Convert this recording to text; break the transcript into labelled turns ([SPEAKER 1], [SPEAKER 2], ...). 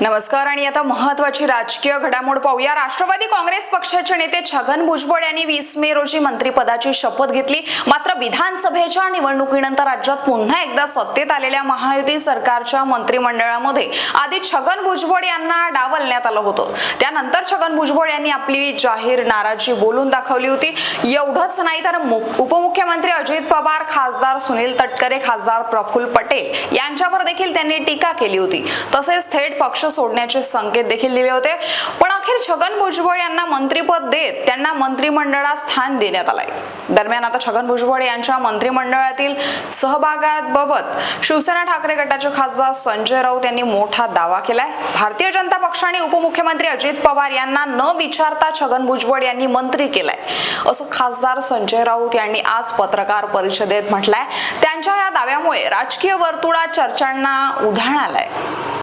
[SPEAKER 1] नमस्कार आणि आता महत्वाची राजकीय घडामोड पाहूया. राष्ट्रवादी काँग्रेस पक्षाचे नेते छगन भुजबळ यांनी वीस मे रोजी मंत्रिपदाची शपथ घेतली. मात्र विधानसभेच्या निवडणुकीनंतर राज्यात पुन्हा एकदा सत्तेत आलेल्या महायुती सरकारच्या मंत्रिमंडळामध्ये आधी छगन भुजबळ यांना डावलण्यात आलं होतं. त्यानंतर छगन भुजबळ यांनी आपली जाहीर नाराजी बोलून दाखवली होती. एवढंच नाही तर उपमुख्यमंत्री अजित पवार खासदार सुनील तटकरे खासदार प्रफुल्ल पटेल यांच्यावर देखील त्यांनी टीका केली होती. तसेच थेट पक्ष सोडण्याचे संकेत देखील दिले होते. पण अखेर छगन भुजबळ यांना मंत्रीपद देत त्यांना मंत्रिमंडळात स्थान देण्यात आलंय. दरम्यान आता छगन भुजबळ यांच्या मंत्रिमंडळातील सहभागाबाबत शिवसेना ठाकरे गटाचे खासदार संजय राऊत यांनी मोठा दावा केलाय. भारतीय जनता पक्षाने उपमुख्यमंत्री अजित पवार यांना न विचारता छगन भुजबळ यांनी मंत्री केलाय. असं खासदार संजय राऊत यांनी आज पत्रकार परिषदेत म्हटलंय. त्यांच्या या दाव्यामुळे राजकीय वर्तुळात चर्चांना उधाण आलंय.